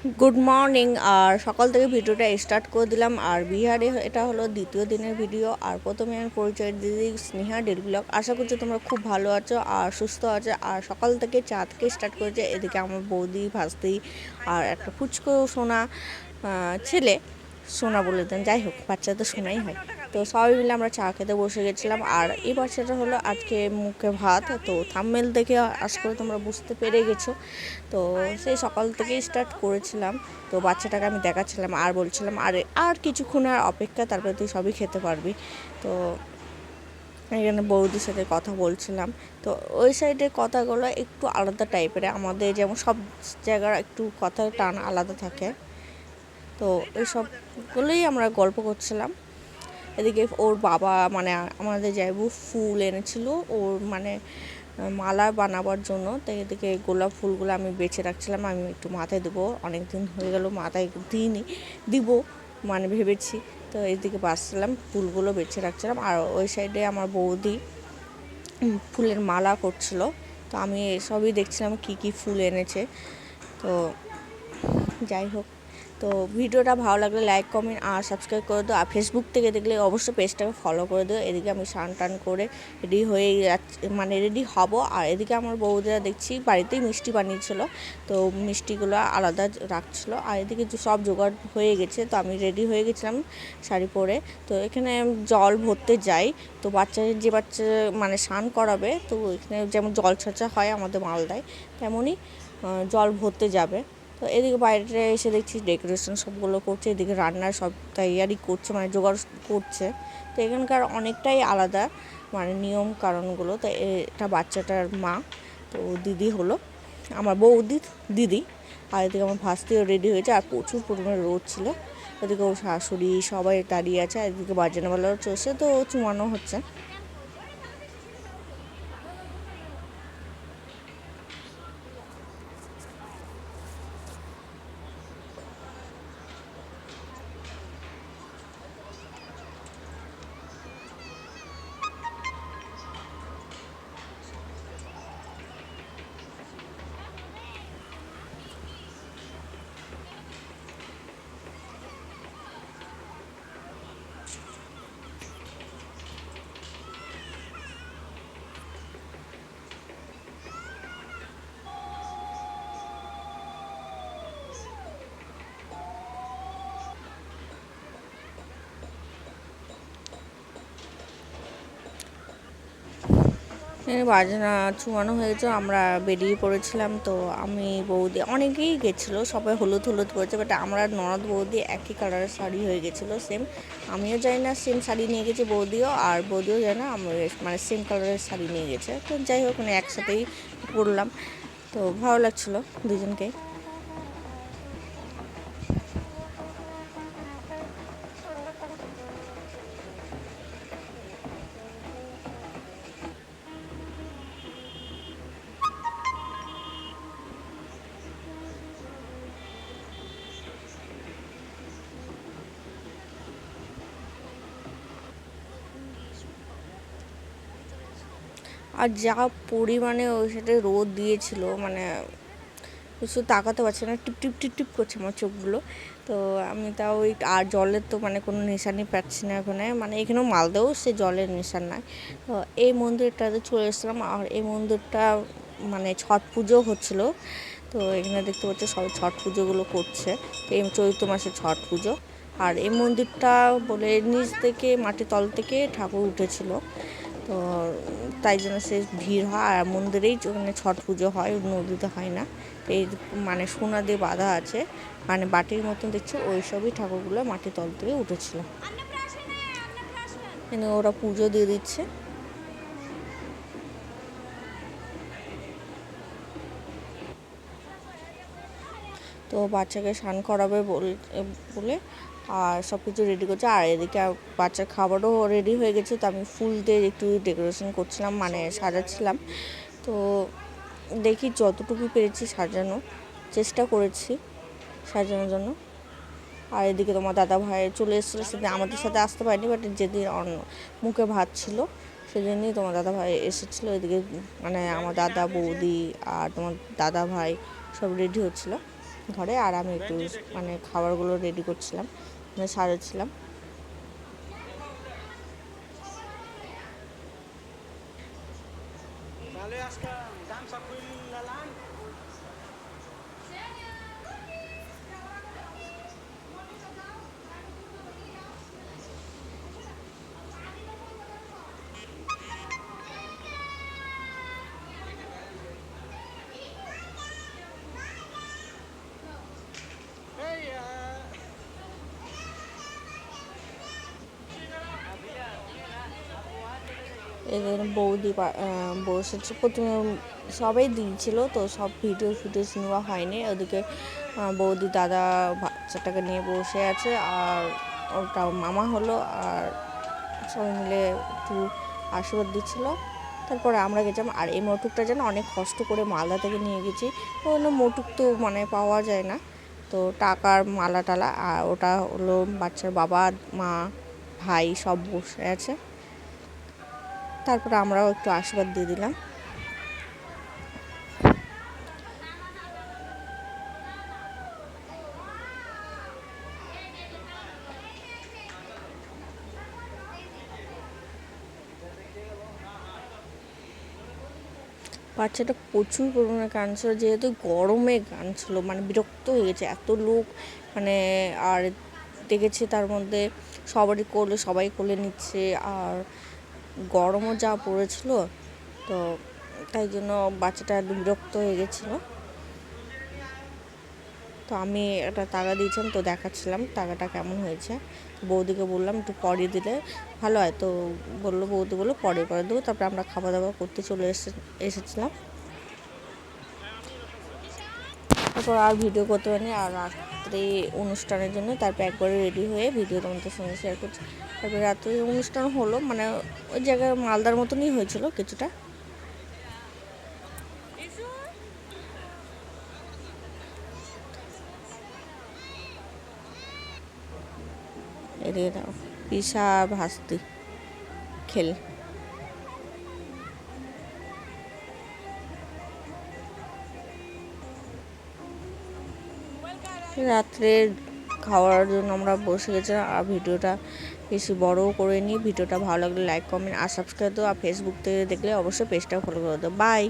Good morning আর সকাল থেকে ভিডিওটা স্টার্ট করে দিলাম। আর বিহারে এটা হলো দ্বিতীয় দিনের ভিডিও আর প্রথমে আমি পরিচয় দিদি স্নেহা ডেল আশা করছি তোমরা খুব ভালো আছো আর সুস্থ আছো। আর সকাল থেকে চা থেকে স্টার্ট করেছে, এদিকে আমার বৌদি, ভাস্তি আর একটা ফুচকো সোনা ছেলে, সোনা বলে দেন। যাই হোক বাচ্চা তো সোনাই হয়। তো সবাই মিলে আমরা চা খেতে বসে গেছিলাম। আর এই বাচ্চাটা হলো আজকে মুখে ভাত, তো থামমেল দেখে আশা করে তোমরা বুঝতে পেরে গেছো। তো সেই সকাল থেকেই স্টার্ট করেছিলাম। তো বাচ্চাটাকে আমি দেখাচ্ছিলাম, আর বলছিলাম, আর আর কিছুক্ষণ আর অপেক্ষা, তারপরে তুই সবই খেতে পারবি। তো এখানে বৌদির সাথে কথা বলছিলাম। তো ওই সাইডের কথাগুলো একটু আলাদা টাইপের আমাদের যেমন সব জায়গার একটু কথার টান আলাদা থাকে। তো এই সবগুলোই আমরা গল্প করছিলাম। এদিকে ওর বাবা মানে আমাদের যাইবু ফুল এনেছিল ওর মানে মালা বানাবার জন্য। তো এদিকে গোলাপ ফুলগুলো আমি বেছে রাখছিলাম। আমি একটু মাথায় দেবো। অনেক দিন হয়ে গেল, মাথায় দিইনি, দিব মানে ভেবেছি। তো এদিকে বাঁচছিলাম, ফুলগুলো বেছে রাখছিলাম। আর ওই সাইডে আমার বৌদি ফুলের মালা করছিল। তো আমি এসবই দেখছিলাম কি কি ফুল এনেছে। তো যাই হোক। তো ভিডিওটা ভালো লাগলে লাইক কমেন্ট আর সাবস্ক্রাইব করে দিও। আর ফেসবুক থেকে দেখলে অবশ্যই পেজটাকে ফলো করে দিও। এদিকে আমি স্নান টান করে রেডি হয়ে মানে রেডি হব। আর এদিকে আমার বৌদিরা দেখছি বাড়িতেই মিষ্টি বানিয়েছিল। তো মিষ্টিগুলো আলাদা রাখছিল। আর এদিকে সব জোগাড় হয়ে গেছে, তো আমি রেডি হয়ে গেছিলাম শাড়ি পরে। তো এখানে জল ভরতে যাই। তো বাচ্চা, যে বাচ্চা মানে স্নান করাবে, তো এখানে যেমন জল ছাঁচা হয় আমাদের মালদায়, তেমনই জল ভরতে যাবে। তো এদিকে বাইরে এসে দেখছি ডেকোরেশন সবগুলো করছে, এদিকে রান্নার সব তৈয়ারি করছে মানে জোগাড় করছে। তো এখানকার অনেকটাই আলাদা মানে নিয়ম কারণগুলো। তো এটা বাচ্চাটার মা, তো দিদি হলো। আমার বৌদি, দিদি। আর এদিকে আমার ভাস্তিও রেডি হয়েছে, আর প্রচুর পরিমাণে রোদ ছিল। এদিকে ওর শাশুড়ি সবাই দাঁড়িয়ে আছে, আর এদিকে বাজানোওয়ালাও চলছে, তো চুমানো হচ্ছে। বাজনা চুমানো হয়েছে, আমরা বেরিয়ে পড়েছিলাম। তো আমি বৌদি, অনেকেই গেছিল, সবাই হলুদ হলুদ করেছে বাট আমরা ননদ বৌদি একই কালারের শাড়ি হয়ে গেছিল সেম আমিও যাই না সেম শাড়ি নিয়ে গেছি বৌদিও, আর বৌদিও যাই না আমি মানে সেম কালারের শাড়ি নিয়ে গেছে। তো যাই হোক মানে একসাথেই পরলাম। তো ভালো লাগছিল দুজনকে। আর যা পরিমাণে ওই সাথে রোদ দিয়েছিল মানে কিছু তাকাতে পারছি না, টিপ টিপ টিপ টিপ করছে আমার চোখগুলো। তো আমি তাও ওই আর জলের তো মানে কোনো নিশানি পাচ্ছি না এখানে মানে এখানেও মালদেও সে জলের নিশান নাই তো এই মন্দিরটাতে চলে এসেছিলাম আর এই মন্দিরটা মানে ছট পুজো হচ্ছিল। তো এখানে দেখতে পাচ্ছি সব ছট পুজোগুলো করছে। এই চৈত্র মাসে ছট পুজো। আর এই মন্দিরটা বলে নিচ থেকে মাটির তল থেকে ঠাকুর উঠেছিল। তো তাই জন্য সে ভিড় হয়। আর মন্দিরেই ওখানে ছট পুজো হয়, নদীতে হয় না। এই মানে সোনা দিয়ে বাঁধা আছে। মানে বাটির মতন দেখছে ওই সবই ঠাকুরগুলো মাটির তল থেকে উঠেছিল। ওরা পুজো দিয়ে দিচ্ছে। তো বাচ্চাকে স্নান করাবে বলে আর সব কিছু রেডি করছে। আর এদিকে বাচ্চার খাবারও রেডি হয়ে গেছে, তো আমি ফুল দিয়ে একটু ডেকোরেশন করছিলাম মানে সাজাচ্ছিলাম। তো দেখি যতটুকু পেরেছি সাজানো, চেষ্টা করেছি সাজানোর জন্য। আর এদিকে তোমার দাদা ভাই চলে এসেছিল, সেদিন আমাদের সাথে আসতে পারেনি বাট যেদিন অন্য মুখে ভাত ছিল, সেদিনই তোমার দাদা ভাই এসেছিল। এদিকে মানে আমার দাদা, বৌদি আর তোমার দাদা ভাই সব রেডি হচ্ছিল ঘরে, আর আমি একটু মানে খাবারগুলো রেডি করছিলাম। তাহলে এদের বৌদি বসেছে। প্রথমে সবাই দিয়েছিল তো সব ভিডিও ফুটেজ নেওয়া হয়নি। ওদিকে বৌদি দাদা বাচ্চাটাকে নিয়ে বসে আছে আর ওটা মামা হলো আর সবাই মিলে একটু আশীর্বাদ দিচ্ছিল। তারপরে আমরা গেছিলাম আর এই মোটুকটা যেন অনেক কষ্ট করে মালদা থেকে নিয়ে গেছি। ওখানে মোটুক তো মানে পাওয়া যায় না। তো টাকার মালা টালা আর ওটা হলো বাচ্চার বাবা, মা, ভাই সব বসে আছে। তারপরে আমরাও একটু আশীর্বাদ দিয়ে দিলাম। বাচ্চাটা প্রচুর পরিমাণে কাঁদছিল, যেহেতু গরমে কাঁদছিল মানে বিরক্ত হয়ে গেছে, এত লোক মানে আর দেখেছি তার মধ্যে সবারই করলে সবাই কোলে নিচ্ছে, আর গরমও যা পড়েছিল, তো তাই জন্য বাচ্চাটা একদম বিরক্ত হয়ে গেছিল। তো আমি একটা টাকা দিয়েছিলাম, তো দেখাচ্ছিলাম টাকাটা কেমন হয়েছে। বৌদিকে বললাম, একটু পরে দিলে ভালো হয়। তো বলল, বৌদি বলল পরে পরে দেবো। তারপরে আমরা খাওয়া দাওয়া করতে চলে এসে, এসেছিলাম। তারপর আর ভিডিও করতে পারিনি আর রাত্রে অনুষ্ঠানের জন্য তারপর একবারে রেডি হয়ে ভিডিও তোমাদের সঙ্গে শেয়ার করছি। তারপরে রাত্রে অনুষ্ঠান হলো মানে ওই জায়গায় মালদার মতনই হয়েছিল কিছুটা। এদিকে দাও পিসা ভাস্তি, খেল। রাত্রে খাওয়ার জন্য আমরা বসে গেছিলাম আর ভিডিওটা বেশি বড়ও করে নিই ভিডিওটা ভালো লাগলে লাইক কমেন্ট আর সাবস্ক্রাইব দেবো আর ফেসবুক থেকে দেখলে অবশ্যই পেজটা ফলো করে দেবো বাই